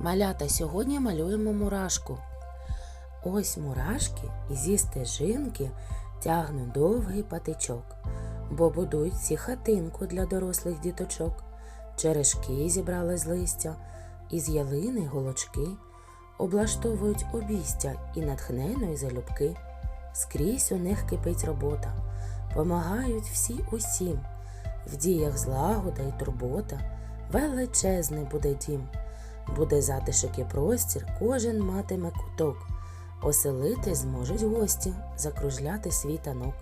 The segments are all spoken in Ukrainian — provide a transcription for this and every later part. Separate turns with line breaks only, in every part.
Малята, сьогодні малюємо мурашку. Ось мурашки зі стежинки тягнуть довгий патичок, бо будують всі хатинку для дорослих діточок. Черешки зібрали з листя, із ялини голочки, облаштовують обійстя і натхненно і залюбки. Скрізь у них кипить робота, помагають всі усім. В діях злагода і турбота, величезний буде дім. Буде затишок і простір, кожен матиме куток. Оселити зможуть гості, закружляти свій танок.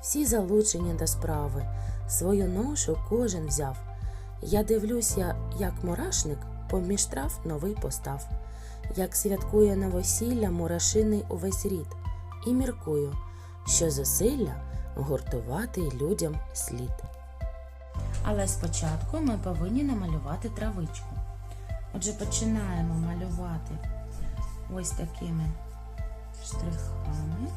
Всі залучені до справи, свою ношу кожен взяв. Я дивлюся, як мурашник поміж трав новий постав, як святкує новосілля мурашиний увесь рід, і міркую, що зусилля гуртувати людям слід.
Але спочатку ми повинні намалювати травичку. Отже, починаємо малювати ось такими штрихами.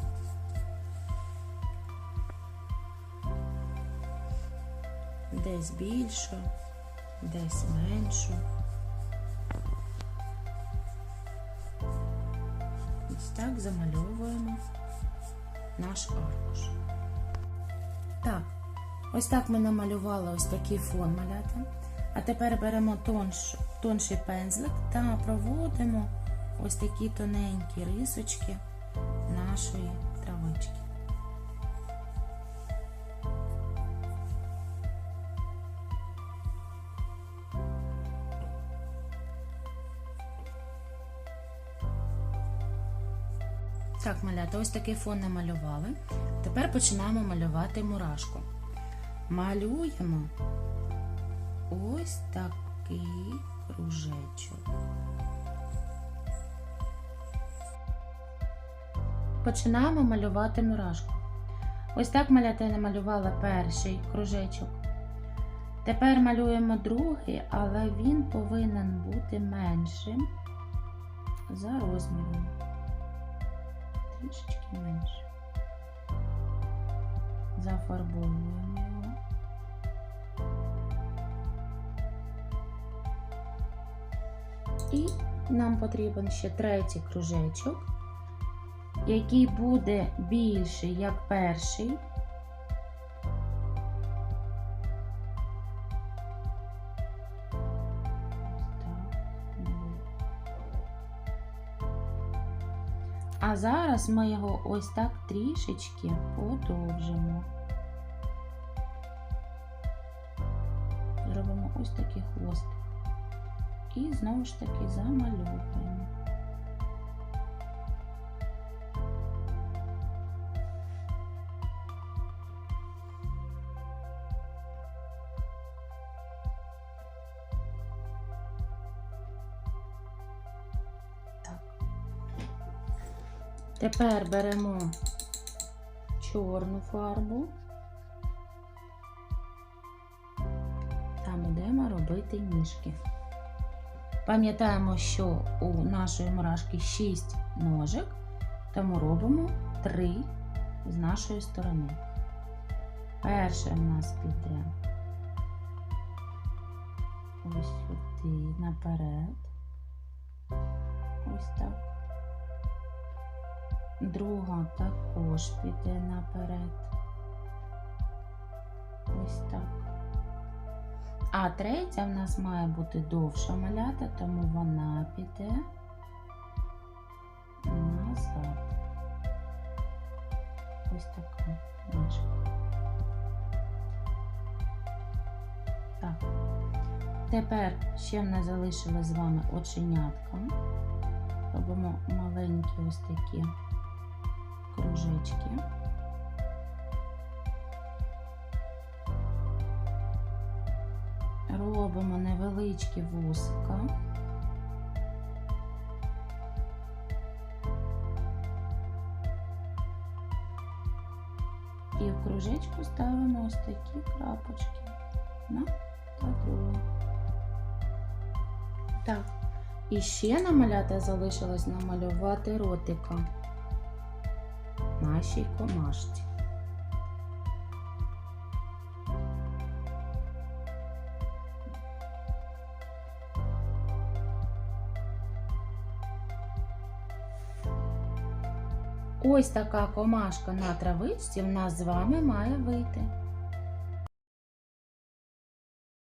Десь більшу, десь меншу. Ось так замальовуємо наш аркуш. Так, ось так ми намалювали ось такий фон малята. А тепер беремо тонш, тонший пензлик та проводимо ось такі тоненькі рисочки нашої травички. Так, малята, ось такий фон намалювали. Тепер починаємо малювати мурашку. Малюємо ось такий кружечок. Починаємо малювати мурашку. Ось так малята я намалювала перший кружечок. Тепер малюємо другий, але він повинен бути меншим за розміром. Трішечки менше. Зафарбовуємо І нам потрібен ще третій кружечок, який буде більший, як перший. А зараз ми його ось так трішечки подовжимо. Зробимо ось такий хвостик і знову ж таки замальовуємо. Тепер беремо чорну фарбу та будемо робити ніжки. Пам'ятаємо, що у нашої мурашки 6 ножик, тому робимо 3 з нашої сторони. Перше в нас піде ось сюди наперед. Ось так. Друга також піде наперед. Ось так. А третя в нас має бути довша малята, тому вона піде назад. Ось така ніжка. Так. Тепер ще в нас залишилось з вами оченятка. Робимо маленькі ось такі кружечки. Невеличкі вузка. І в кружечку ставимо ось такі крапочки на та. Так, і ще на малята залишилось намалювати ротика нашій комашці. Ось така комашка на травичці в нас з вами має вийти.